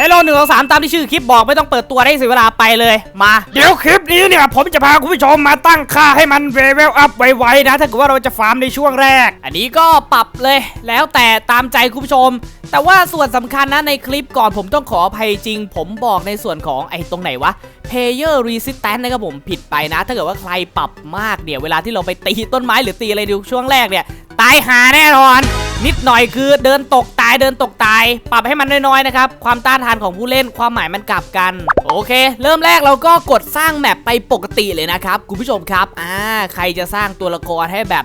ฮลโลหนึ่งสองสามตามที่ชื่อคลิปบอกไม่ต้องเปิดตัวได้เสียเวลาไปเลยมา เดี๋ยวคลิปนี้เนี่ยผมจะพาคุณผู้ชมมาตั้งค่าให้มันเลเวลอัพไวๆนะ ถ้าเกิดว่าเราจะฟาร์มในช่วงแรก อันนี้ก็ปรับเลยแล้วแต่ตามใจคุณผู้ชม แต่ว่าส่วนสำคัญนะในคลิปก่อนผมต้องขออภัยจริง ผมบอกในส่วนของไอ้ตรงไหนวะ Player Resistance นะครับผมผิดไปนะ ถ้าเกิดว่าใครปรับมากเนี่ยเวลาที่เราไปตีต้นไม้หรือตีอะไรดูช่วงแรกเนี่ย ตายหาแน่นอน นิดหน่อยคือเดินตกตายเดินตกตาย ปรับให้มันน้อยๆนะครับ ความต้านทานของผู้เล่นความหมายมันกลับกัน โอเค เริ่มแรกเราก็กดสร้างแมปไปปกติเลยนะครับคุณผู้ชมครับอ่าใครจะสร้างตัวละครให้แบบ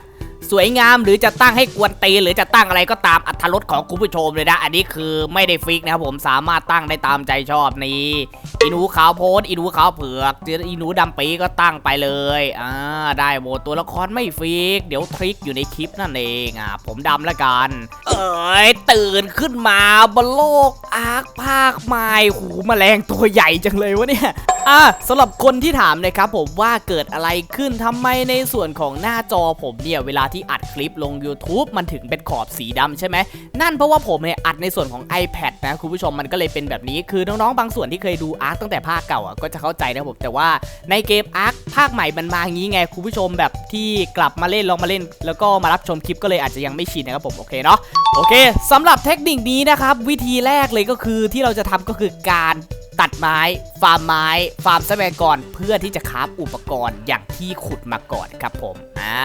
สวยงามหรือจะตั้งให้กวนตีหรือจะตั้งอะไรก็ตามอัธรสของคุณผู้ชมเลยนะ อันนี้คือไม่ได้ฟิกนะครับผมสามารถตั้งได้ตามใจชอบนี่อีนูขาวโพสอีนูขาวเผือกอีนูดำปีก็ตั้งไปเลยอ่าได้หมดตัวละครไม่ฟิก เดี๋ยวทริคอยู่ในคลิปนั่นเองอะผมดำละกัน เอ้ยตื่นขึ้นมาบนโลกอาร์คภาคใหม่หูแมลงตัวใหญ่จังเลยวะเนี่ย อะสำหรับคนที่ถามนะครับผมว่าเกิดอะไรขึ้นทำไมในส่วนของหน้าจอผมเนี่ยเวลาที่อัดคลิปลง YouTube มันถึงเป็นขอบสีดำใช่ไหมนั่นเพราะว่าผมเนี่ยอัดในส่วนของ iPad นะคุณผู้ชมมันก็เลยเป็นแบบนี้คือน้องๆบางส่วนที่เคยดูอาร์คตั้งแต่ภาคเก่าอะก็จะเข้าใจนะผมแต่ว่าในเกมอาร์คภาคใหม่มันมาอย่างนี้ไงคุณผู้ชมแบบที่กลับมาเล่นลองมาเล่น แล้วก็มารับชมคลิปก็เลยอาจจะยังไม่ชินนะครับผมโอเคเนาะโอเคสำหรับเทคนิคนี้นะครับวิธีแรกเลยก็คือที่เราจะทำก็คือการ ตัดไม้ ฟาร์มไม้ ฟาร์มทรัพยากรเพื่อที่จะคราฟอุปกรณ์อย่างที่ขุดมาก่อนครับผมอ่า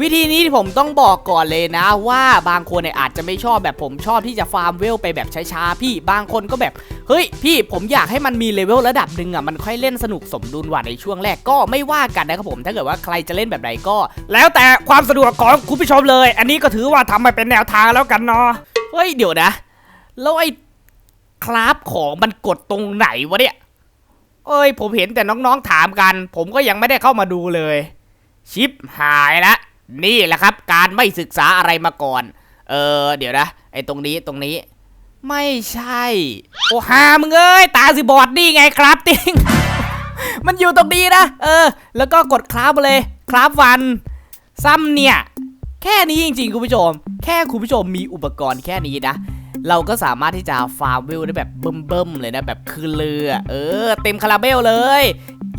วิธีนี้ที่ผมต้องบอกก่อนเลยนะว่าบางคนเนี่ยอาจจะไม่ชอบแบบผมชอบที่จะฟาร์มเวลไปแบบช้าๆพี่บางคนก็แบบเฮ้ยพี่ผมอยากให้มันมีเลเวลระดับหนึ่งอะมันค่อยเล่นสนุกสมดุลว่าในช่วงแรกก็ไม่ว่ากันนะครับผมถ้าเกิดว่าใครจะเล่นแบบไหนก็ แล้วแต่ความสะดวกของคุณผู้ชมเลย อันนี้ก็ถือว่าทำมาเป็นแนวทางแล้วกันเนาะเฮ้ยเดี๋ยวนะแล้วไอ้ คราฟของมันกดตรงไหนวะเนี่ย เอ้ย ผมเห็นแต่น้องๆถามกัน ผมก็ยังไม่ได้เข้ามาดูเลย ชิปหายละ นี่แหละครับ การไม่ศึกษาอะไรมาก่อน เออ เดี๋ยวนะ ไอ้ตรงนี้ตรงนี้ ไม่ใช่ โอ้หามึงเอ้ย ตาสิบอดนี่ไงครับติง มันอยู่ตรงนี้นะ เออ แล้วก็กดคราฟเลย คราฟวันซ้ำเนี่ย แค่นี้จริงๆคุณผู้ชม แค่คุณผู้ชมมีอุปกรณ์แค่นี้นะ เราก็สามารถที่จะฟาร์มเวลได้แบบเบิ่มๆเลยนะแบบคือเรือ เออ เต็มคาราเบลเลย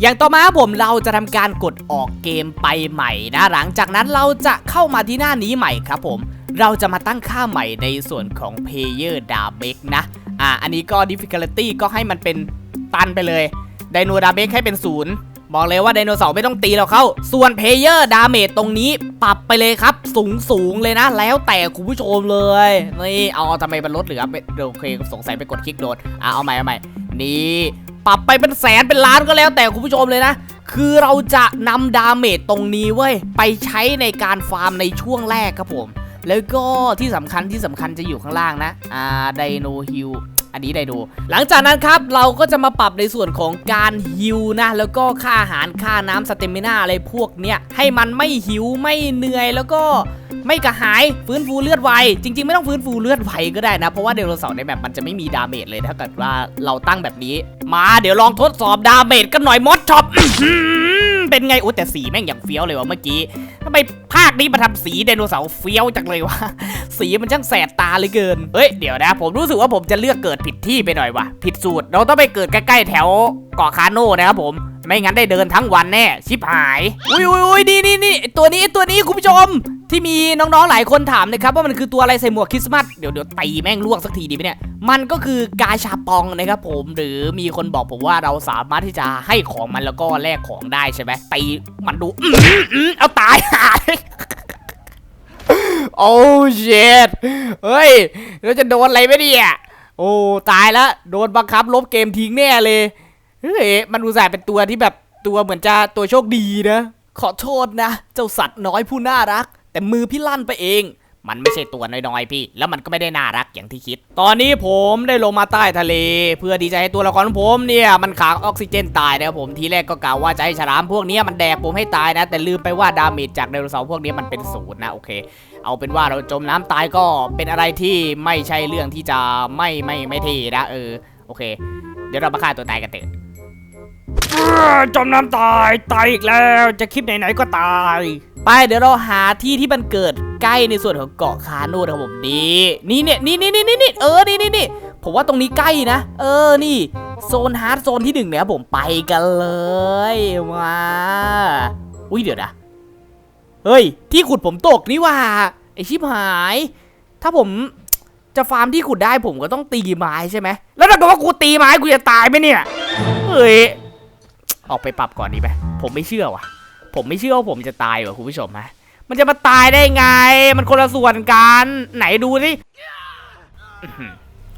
อย่างต่อมาผมเราจะทำการกดออกเกมไปใหม่นะ หลังจากนั้นเราจะเข้ามาที่หน้านี้ใหม่ครับผม เราจะมาตั้งค่าใหม่ในส่วนของ Player d a m a g นะ อ่า อันนี้ก็ Difficulty ก็ให้มันเป็นตันไปเลยไดโนดาเมกให้เป็นศูนย์ บอกเลยว่าไดโนเสาร์ไม่ต้องตีเราเข้า ส่วนเพเยอร์ดาเมจตรงนี้ปรับไปเลยครับ สูงสูงเลยนะ แล้วแต่คุณผู้ชมเลย นี่เอาทำไมมันลดเหลือไม่โอเคสงสัยไปกดคลิกโดนอะเอาใหม่เอาใหม่นี่ปรับไปเป็นแสนเป็นล้านก็แล้วแต่คุณผู้ชมเลยนะคือเราจะนำดาเมจตรงนี้เว้ยไปใช้ในการฟาร์มในช่วงแรกครับผม แล้วก็ที่สำคัญที่สำคัญจะอยู่ข้างล่างนะอ่าไดโนฮิลอันนี้ได้ดูหลังจากนั้นครับเราก็จะมาปรับในส่วนของการฮิวนะ แล้วก็ค่าอาหารค่าน้ำสเตมิน่าอะไรพวกเนี้ยให้มันไม่หิวไม่เหนื่อยแล้วก็ไม่กระหายฟื้นฟูเลือดไว จริง ๆ ไม่ต้องฟื้นฟูเลือดไวก็ได้นะ เพราะว่าเดโนเสาร์ในแบบมันจะไม่มีดาเมจเลยถ้าเกิดว่าเราตั้งแบบนี้ มาเดี๋ยวลองทดสอบดาเมจกันหน่อยมดช็อป เป็นไงโอ้แต่สีแม่งอย่างเฟี้ยวเลยวะเมื่อกี้ทำไมภาคนี้มาทำสีไดโนเสาร์เฟี้ยวจังเลยวะสีมันช่างแสบตาเลยเกินเฮ้ยเดี๋ยวนะ ผมรู้สึกว่าผมจะเลือกเกิดผิดที่ไปหน่อยวะผิดสูตรเราต้องไปเกิดใกล้ๆแถวเกาะคาโน่นะครับผม ไม่งั้นได้เดินทั้งวันแน่ ชิบหาย อุ้ยอุ้ยอุ้ยนี่นี่นี่ตัวนี้ตัวนี้คุณผู้ชม ที่มีน้องๆหลายคนถามนะครับว่ามันคือตัวอะไรใส่หมวกคริสต์มาสเดี๋ยวเดี๋ยวตีแม่งล่วงสักทีดีไหมเนี่ยมันก็คือกาชาปองนะครับผมหรือมีคนบอกผมว่าเราสามารถที่จะให้ของมันแล้วก็แลกของได้ใช่ไหมตีมันดูอื้อหืออื้อเอาตายหายโอ้เช็ดเฮ้ยเราจะโดนอะไรไหมเนี่ยโอ้ตายแล้วโดนบังคับลบเกมทิ้งแน่เลย เฮ้ยมันอุตส่าห์เป็นตัวที่แบบตัวเหมือนจะตัวโชคดีนะ ขอโทษนะ เจ้าสัตว์น้อยผู้น่ารัก แต่มือพี่ลั่นไปเอง มันไม่ใช่ตัวน้อยๆพี่ แล้วมันก็ไม่ได้น่ารักอย่างที่คิด ตอนนี้ผมได้ลงมาใต้ทะเล เพื่อที่จะให้ตัวละครของผมเนี่ยมันขาดออกซิเจนตายนะครับผมทีแรกก็กล่าวว่าจะให้ฉลามพวกนี้มันแดกผมให้ตายนะ แต่ลืมไปว่าดาเมจจากไดโนเสาร์พวกนี้มันเป็นศูนย์นะโอเค เอาเป็นว่าเราจมน้ำตายก็เป็นอะไรที่ไม่ใช่เรื่องที่จะไม่ไม่ไม่เทีนะเออโอเค เดี๋ยวเรามาฆ่าตัวตายกันเถอะ จมน้ำตายตายอีกแล้ว จะคลิปไหนๆก็ตาย ไปเดี๋ยวเราหาที่ที่มันเกิดใกล้ในส่วนของเกาะคาโน่นะครับผมนี่นี่เนี่ยนี่นี่นี่นี่เออนี่นี่นี่ผมว่าตรงนี้ใกล้นะ เออนี่ โซนฮาร์ดโซนที่หนึ่งเนี่ยผมไปกันเลยมาอุ้ยเดี๋ยวนะเฮ้ย ที่ขุดผมตกนี่ว่าไอชิบหาย ถ้าผมจะฟาร์มที่ขุดได้ผมก็ต้องตีไม้ใช่ไหมแล้วถ้าเกิดว่ากูตีไม้กูจะตายไหมเนี่ยเฮ้ย ออกไปปรับก่อนดีไหมผมไม่เชื่อว่ะ ผมไม่เชื่อว่าผมจะตายว่ะคุณผู้ชมฮะมันจะมาตายได้ไง มันคนละส่วนกัน ไหนดูสิ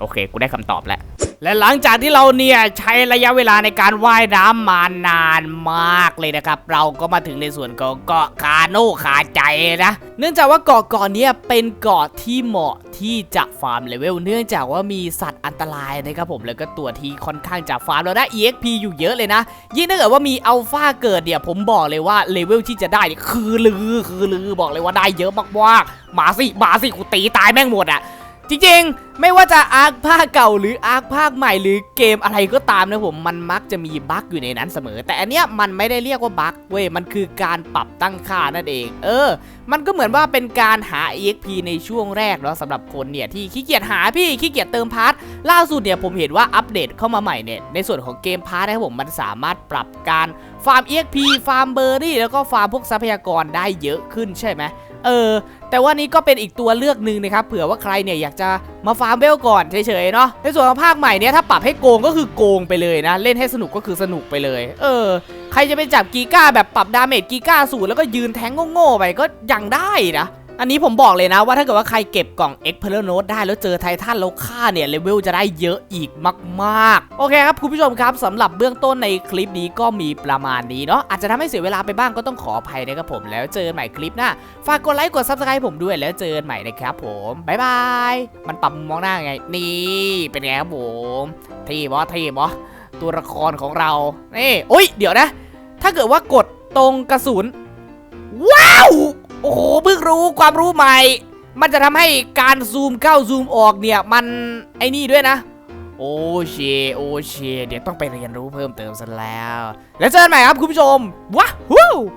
โอเค กูได้คำตอบแล้ว และหลังจากที่เราเนี่ยใช้ระยะเวลาในการว่ายน้ำมานานมากเลยนะครับ เราก็มาถึงในส่วนของเกาะคาโนคาใจนะ เนื่องจากว่าเกาะเกาะเนี้ยเป็นเกาะที่เหมาะที่จะฟาร์มเลเวล เนื่องจากว่ามีสัตว์อันตรายนะครับผมแล้วก็ตัวที่ค่อนข้างจะฟาร์มแล้วได้ EXP อยู่เยอะเลยนะ ยิ่งถ้าเกิดว่ามีอัลฟาเกิดเนี่ยผมบอกเลยว่าเลเวลที่จะได้คือลือคือลือบอกเลยว่าได้เยอะมากๆมาสิมาสิกูตีตายแม่งหมดอะ จริงๆ ไม่ว่าจะอาร์คภาคเก่าหรืออาร์คภาคใหม่หรือเกมอะไรก็ตามนะผมมันมักจะมีบั๊กอยู่ในนั้นเสมอ แต่อันเนี้ยมันไม่ได้เรียกว่าบั๊กเว้ยมันคือการปรับตั้งค่านั่นเอง เออ มันก็เหมือนว่าเป็นการหา EXP ในช่วงแรกเนาะสำหรับคนเนี่ยที่ขี้เกียจหาพี่ขี้เกียจเติมพาร์ทล่าสุดเนี่ยผมเห็นว่าอัปเดตเข้ามาใหม่เนี่ยในส่วนของเกมพาร์ทนะครับผมมันสามารถปรับการฟาร์ม EXP ฟาร์มเบอร์รี่แล้วก็ฟาร์มพวกทรัพยากรได้เยอะขึ้นใช่ไหมเออ แต่ว่านี้ก็เป็นอีกตัวเลือกหนึ่งนะครับเผื่อว่าใครเนี่ยอยากจะมาฟาร์มเวลก่อนเฉยๆเนาะในส่วนของภาคใหม่เนี่ยถ้าปรับให้โกงก็คือโกงไปเลยนะ เล่นให้สนุกก็คือสนุกไปเลย เออ ใครจะไปจับกีก้าแบบปรับดาเมจกีก้าสูตรแล้วก็ยืนแทงโง่ๆไปก็ยังได้นะ อันนี้ผมบอกเลยนะว่าถ้าเกิดว่าใครเก็บกล่อง e x p e r Note ได้แล้วเจอไททันแล้วค่าเนี่ยเลเวลจะได้เยอะอีกมาก ๆ โอเคครับคุณผู้ชมครับสำหรับเบื้องต้นในคลิปนี้ก็มีประมาณนี้เนาะอาจจะทำให้เสียเวลาไปบ้างก็ต้องขออภัยนะครับผมแล้วเจอใหม่คลิปหน้าฝากกดไลค์กด Subscribe ผมด้วยแล้วเจอใหม่นะครับผมบ๊ายบายมันปรับมุมองหน้าไงนี่เป็นไงครับผมทีบอทีบอตัวละครของเรานี่โอ้ยเดี๋ยวนะ ถ้าเกิดว่ากดตรงกระสุนว้าว รู้ความรู้ใหม่ มันจะทำให้การซูมเข้าซูมออกเนี่ยมันไอ้นี่ด้วยนะ โอเชโอเชเดี๋ยวต้องไปเรียนรู้เพิ่มเติมซะแล้ว แล้วเจอกันใหม่ครับคุณผู้ชมว้าว